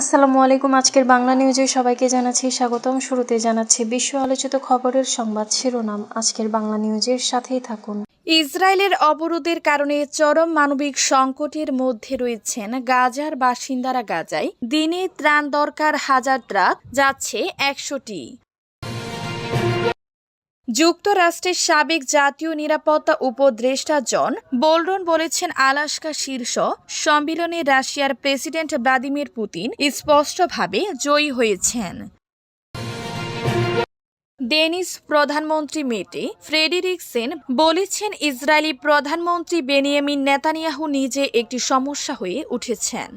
আসসালামু আলাইকুম, আজকের বাংলা নিউজে সবাইকে জানাচ্ছি স্বাগতম। শুরুতে জানাচ্ছি বিশ্ব আলোচিত খবরের সংবাদ শিরোনাম। আজকের বাংলা নিউজের সাথেই থাকুন। ইসরায়েলের অবরোধের কারণে চরম মানবিক সংকটের মধ্যে রয়েছেন গাজার বাসিন্দারা গাজায়। দিনে ত্রাণ দরকার হাজার ট্রাক যাচ্ছে একশোটি। যুক্তরাষ্ট্রের সাবেক জাতীয় নিরাপত্তা উপদেষ্টা জন বোল্ডন বলেছেন আলাস্কা শীর্ষ সম্মেলনে রাশিয়ার প্রেসিডেন্ট ভ্লাদিমির পুতিন স্পষ্টভাবে জয়ী হয়েছেন। ডেনিস প্রধানমন্ত্রী মেটে ফ্রেডেরিকসেন বলেছেন ইসরায়েলি প্রধানমন্ত্রী বেনিয়ামিন নেতানিয়াহু নিজে একটি সমস্যা হয়ে উঠেছেন।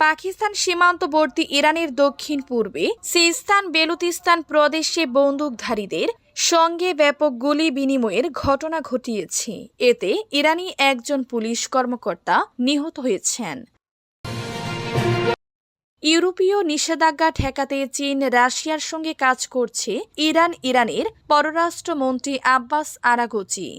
পাকিস্তান সীমান্তবর্তী ইরানের দক্ষিণ পূর্বে সিস্তান বেলুতিস্তান প্রদেশে বন্দুকধারীদের সঙ্গে ব্যাপক গুলি বিনিময়ের ঘটনা ঘটিয়েছে। এতে ইরানি একজন পুলিশ কর্মকর্তা নিহত হয়েছেন। ইউরোপীয় নিষেধাজ্ঞা ঠেকাতে চীন রাশিয়ার সঙ্গে কাজ করছে ইরান ইরানের পররাষ্ট্রমন্ত্রী আব্বাস আরাগোচি।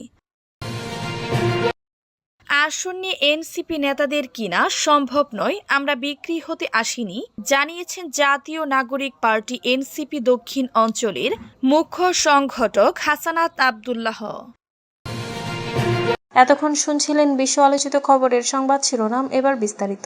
আসন্ন এনসিপি নেতাদের কিনা সম্ভব নয় আমরা বিক্রি হতে আসিনি জানিয়েছেন জাতীয় নাগরিক পার্টি এনসিপি দক্ষিণ অঞ্চলের মুখ্য সংগঠক হাসানাত আবদুল্লাহ। এতক্ষণ শুনছিলেন বিশ্ব আলোচিত খবরের সংবাদ শিরোনাম এবার বিস্তারিত।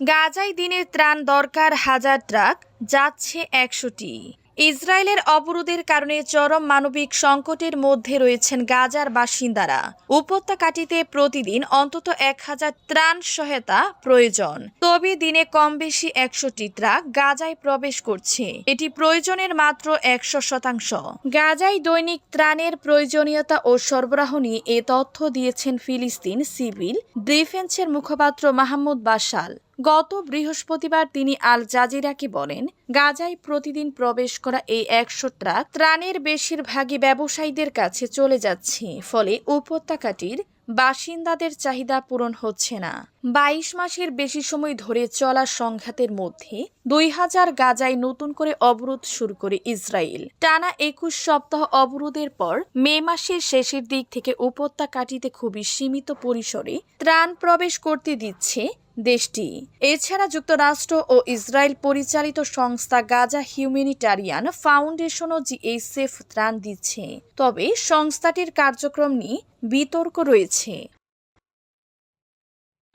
গাজায় দিনের ত্রাণ দরকার হাজার ট্রাক যাচ্ছে একশোটি। ইসরায়েলের অবরোধের কারণে চরম মানবিক সংকটের মধ্যে রয়েছেন গাজার বাসিন্দারা। উপত্যকাটিতে প্রতিদিন অন্তত এক হাজার ত্রাণ সহায়তা প্রয়োজন। তবে দিনে কম বেশি একশোটি ট্রাক গাজায় প্রবেশ করছে। এটি প্রয়োজনের মাত্র একশো শতাংশ। গাজায় দৈনিক ত্রাণের প্রয়োজনীয়তা ও সরবরাহ নিয়ে এ তথ্য দিয়েছেন ফিলিস্তিন সিভিল ডিফেন্সের মুখপাত্র মাহমুদ বাসাল গত বৃহস্পতিবার তিনি আল জাজিরাকে বলেন, গাজায় প্রতিদিন প্রবেশ করা এই একশো ট্রাক ত্রাণের বেশিরভাগই ব্যবসায়ীদের কাছে চলে যাচ্ছে, ফলে উপত্যকাটির বাসিন্দাদের চাহিদা পূরণ হচ্ছে না। বাইশ মাসের বেশি সময় ধরে চলা সংঘাতের মধ্যে দুই হাজার গাজায় নতুন করে অবরোধ শুরু করে ইসরায়েল। টানা একুশ সপ্তাহ অবরোধের পর মে মাসের শেষের দিক থেকে উপত্যকাটিতে খুবই সীমিত পরিসরে ত্রাণ প্রবেশ করতে দিচ্ছে দেশটি। এছাড়া যুক্তরাষ্ট্র ও ইসরায়েল পরিচালিত সংস্থা গাজা হিউম্যানিটারিয়ান ফাউন্ডেশনও জিএসএফ ত্রাণ দিচ্ছে। তবে সংস্থাটির কার্যক্রম নিয়ে বিতর্ক রয়েছে।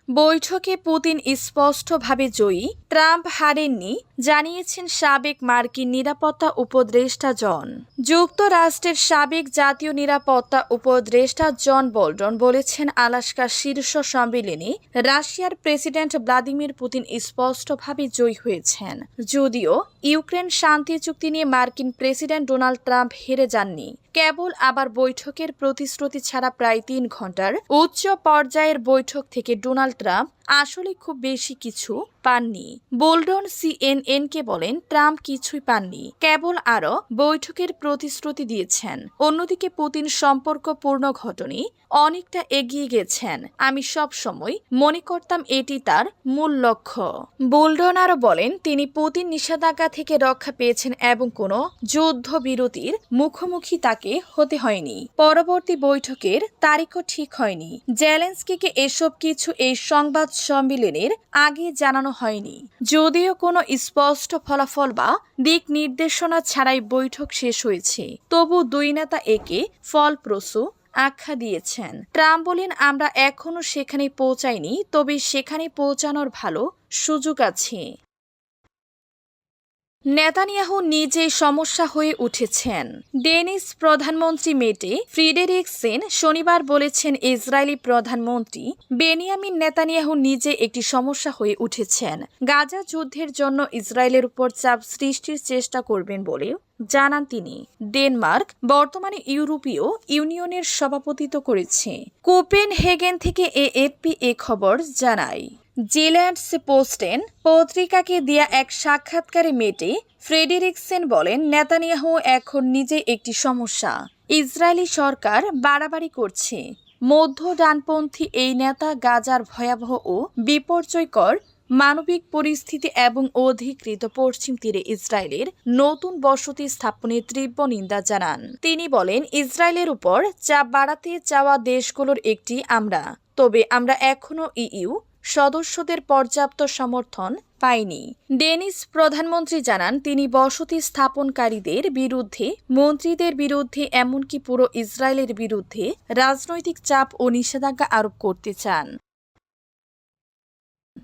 বৈঠকে পুতিন স্পষ্টভাবে জয়ী। ট্রাম্প হারেননি, জানিয়েছেন সাবেক মার্কিন নিরাপত্তা উপদেষ্টা জন। যুক্তরাষ্ট্রের সাবেক জাতীয় নিরাপত্তা উপদেষ্টা জন বোল্টন বলেছেন আলাস্কা শীর্ষ সম্মেলনে রাশিয়ার প্রেসিডেন্ট ভ্লাদিমির পুতিন স্পষ্টভাবে জয়ী হয়েছেন। যদিও ইউক্রেন শান্তি চুক্তি নিয়ে মার্কিন প্রেসিডেন্ট ডোনাল্ড ট্রাম্প হেরে যাননি। কেবল আবার বৈঠকের প্রতিশ্রুতি ছাড়া প্রায় তিন ঘণ্টার উচ্চ পর্যায়ের বৈঠক থেকে ডোনাল্ড ট্রাম্প আসলে খুব বেশি কিছু পাননি। বোল্ডন সিএনএনকে বলেন, ট্রাম্প কিছুই পাননি, কেবল আরও বৈঠকের প্রতিশ্রুতি দিয়েছেন। অন্যদিকে পুতিন সম্পর্ক পূর্ণ ঘটনে, অনেকটা এগিয়ে গেছেন। আমি সব সময় মনে করতাম এটি তার মূল লক্ষ্য। বোল্ডন আরও বলেন, তিনি পুতিন নিষেধাজ্ঞা থেকে রক্ষা পেয়েছেন এবং কোনো যুদ্ধবিরতির মুখোমুখি তাকে হতে হয়নি। পরবর্তী বৈঠকের তারিখও ঠিক হয়নি। জেলেন্সকিকে এসব কিছু এই সংবাদ সম্মেলনের আগে জানানো হয়নি। যদিও কোনো স্পষ্ট ফলাফল বা দিক নির্দেশনা ছাড়াই বৈঠক শেষ হয়েছে, তবু দুই নেতা একে ফলপ্রসূ আখ্যা দিয়েছেন। ট্রাম্প বলেন আমরা এখনও সেখানে পৌঁছাইনি, তবে সেখানে পৌঁছানোর ভালো সুযোগ আছে। নেতানিয়াহু নিজেই সমস্যা হয়ে উঠেছেন। ডেনিস প্রধানমন্ত্রী মেটে ফ্রিডেরিকসেন শনিবার বলেছেন ইসরায়েলি প্রধানমন্ত্রী বেনিয়ামিন নেতানিয়াহু নিজে একটি সমস্যা হয়ে উঠেছেন। গাজা যুদ্ধের জন্য ইসরায়েলের উপর চাপ সৃষ্টির চেষ্টা করবেন বলেও জানান তিনি। ডেনমার্ক বর্তমানে ইউরোপীয় ইউনিয়নের সভাপতিত্ব করেছে। কোপেন হেগেন থেকে এএফপি এ খবর জানায়। জিল্যান্ডস পোস্টেন পত্রিকাকে দেয়া এক সাক্ষাৎকারে মেটে ফ্রেডেরিকসেন বলেন, নেতানিয়াহু এখন নিজে একটি সমস্যা। ইসরায়েলি সরকার বাড়াবাড়ি করছে। মধ্য ডানপন্থী এই নেতা গাজার ভয়াবহ ও বিপর্যয়কর মানবিক পরিস্থিতি এবং অধিকৃত পশ্চিম তীরে ইসরায়েলের নতুন বসতি স্থাপনের তীব্র নিন্দা জানান। তিনি বলেন, ইসরায়েলের উপর চাপ বাড়াতে চাওয়া দেশগুলোর একটি আমরা। তবে আমরা এখনও ইইউ সদস্যদের পর্যাপ্ত সমর্থন পায়নি। ডেনিস প্রধানমন্ত্রী জানান, তিনি বসতি স্থাপনকারীদের বিরুদ্ধে, মন্ত্রীদের বিরুদ্ধে, এমনকি পুরো ইসরায়েলের বিরুদ্ধে রাজনৈতিক চাপ ও নিষেধাজ্ঞা আরোপ করতে চান।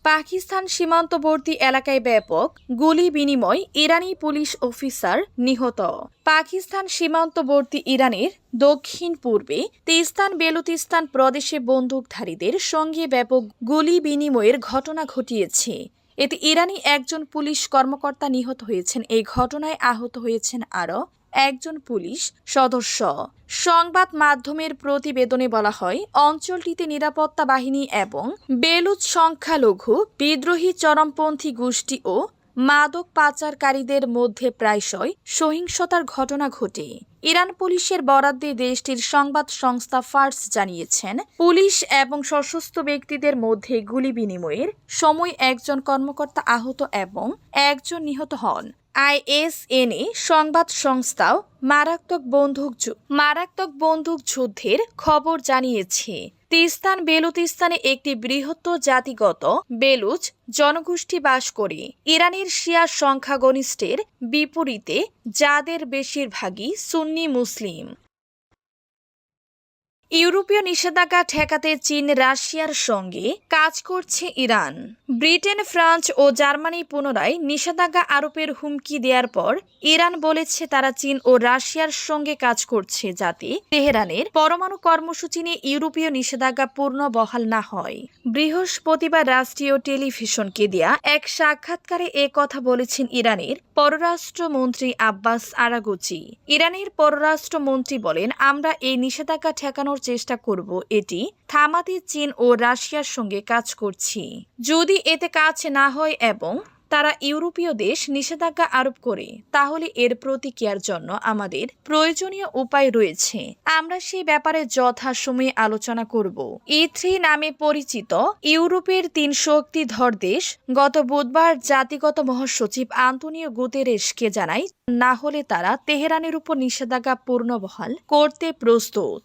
পাকিস্তান সীমান্তবর্তী এলাকায় ব্যাপক গুলি বিনিময় ইরানি পুলিশ অফিসার নিহত। পাকিস্তান সীমান্তবর্তী ইরানের দক্ষিণ পূর্বে তিস্তান বেলুতিস্তান প্রদেশে বন্দুকধারীদের সঙ্গে ব্যাপক গুলি বিনিময়ের ঘটনা ঘটিয়েছে। এতে ইরানি একজন পুলিশ কর্মকর্তা নিহত হয়েছেন। এই ঘটনায় আহত হয়েছেন আরও একজন পুলিশ সদস্য। সংবাদ মাধ্যমের প্রতিবেদনে বলা হয়, অঞ্চলটিতে নিরাপত্তা বাহিনী এবং বেলুচ সংখ্যালঘু বিদ্রোহী চরমপন্থী গোষ্ঠী ও মাদক পাচারকারীদের মধ্যে প্রায়শই সহিংসতার ঘটনা ঘটে। ইরান পুলিশের বরাদ্দে দেশটির সংবাদ সংস্থা ফার্স জানিয়েছেন, পুলিশ এবং সশস্ত্র ব্যক্তিদের মধ্যে গুলি বিনিময়ের সময় একজন কর্মকর্তা আহত এবং একজন নিহত হন। আইএসএনএ সংবাদ সংস্থাও মারাত্মক বন্দুক মারাত্মক বন্দুক যুদ্ধের খবর জানিয়েছে। তিস্তান বেলুতিস্তানে একটি বৃহত্ত জাতিগত বেলুচ জনগোষ্ঠী বাস করে। ইরানের শিয়া সংখ্যাগরিষ্ঠের বিপরীতে যাদের বেশিরভাগই সুন্নি মুসলিম। ইউরোপীয় নিষেধাজ্ঞা ঠেকাতে চীন রাশিয়ার সঙ্গে কাজ করছে ইরান। ব্রিটেন, ফ্রান্স ও জার্মানি পুনরায় নিষেধাজ্ঞা আরোপের হুমকি দেওয়ার পর ইরান বলেছে তারা চীন ও রাশিয়ার সঙ্গে কাজ করছে যাতে তেহরানের পরমাণু কর্মসূচি নিয়ে ইউরোপীয় নিষেধাজ্ঞা পূর্ণ বহাল না হয়। বৃহস্পতিবার রাষ্ট্রীয় টেলিভিশনকে দেয়া এক সাক্ষাৎকারে এ কথা বলেছেন ইরানের পররাষ্ট্রমন্ত্রী আব্বাস আরাগুচি। ইরানের পররাষ্ট্রমন্ত্রী বলেন, আমরা এই নিষেধাজ্ঞা ঠেকানোর চেষ্টা করব এটি। থামাতে চীন ও রাশিয়ার সঙ্গে কাজ করছি। যদি এতে কাজ না হয় এবং তারা ইউরোপীয় দেশ নিষেধাজ্ঞা আরোপ করে, তাহলে এর প্রতিক্রিয়ার জন্য আমাদের প্রয়োজনীয় উপায় রয়েছে। আমরা সেই ব্যাপারে যথাসময়ে আলোচনা করব। ই থ্রি নামে পরিচিত ইউরোপের তিন শক্তিধর দেশ গত বুধবার জাতিগত মহাসচিব আন্তোনিও গুতেরেসকে জানায়, না হলে তারা তেহরানের উপর নিষেধাজ্ঞা পূর্ণবহাল করতে প্রস্তুত।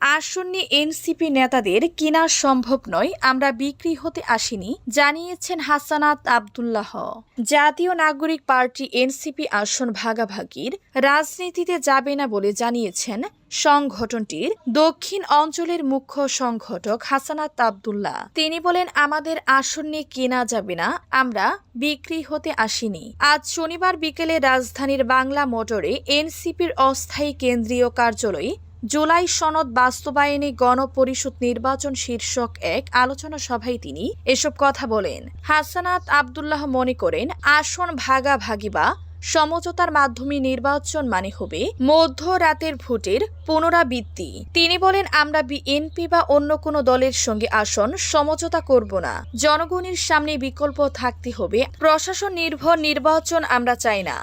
আসন্ন এনসিপি নেতাদের কিনা সম্ভব নয়, আমরা বিক্রি হতে আসিনি, জানিয়েছেন হাসানাত আবদুল্লাহ। জাতীয় নাগরিক পার্টি এনসিপি আসন ভাগাভাগির, রাজনীতিতে যাবে না বলে জানিয়েছেন সংগঠনটির দক্ষিণ অঞ্চলের মুখ্য সংগঠক হাসানাত আবদুল্লাহ। তিনি বলেন, আমাদের আসনে কেনা যাবে না, আমরা বিক্রি হতে আসিনি। আজ শনিবার বিকেলে রাজধানীর বাংলা মোটরে এনসিপির অস্থায়ী কেন্দ্রীয় কার্যালয়ে জুলাই সনদ বাস্তবায়নে গণপরিষদ নির্বাচন শীর্ষক এক আলোচনা সভায় তিনি এসব কথা বলেন। হাসানাত আবদুল্লাহ মনে করেন, আসন ভাগাভাগি বা সমঝোতার মাধ্যমে নির্বাচন মানে হবে মধ্যরাতের ভোটের পুনরাবৃত্তি। তিনি বলেন, আমরা বিএনপি বা অন্য কোনো দলের সঙ্গে আসন সমঝোতা করব না। জনগণের সামনে বিকল্প থাকতে হবে। প্রশাসন নির্ভর নির্বাচন আমরা চাই না।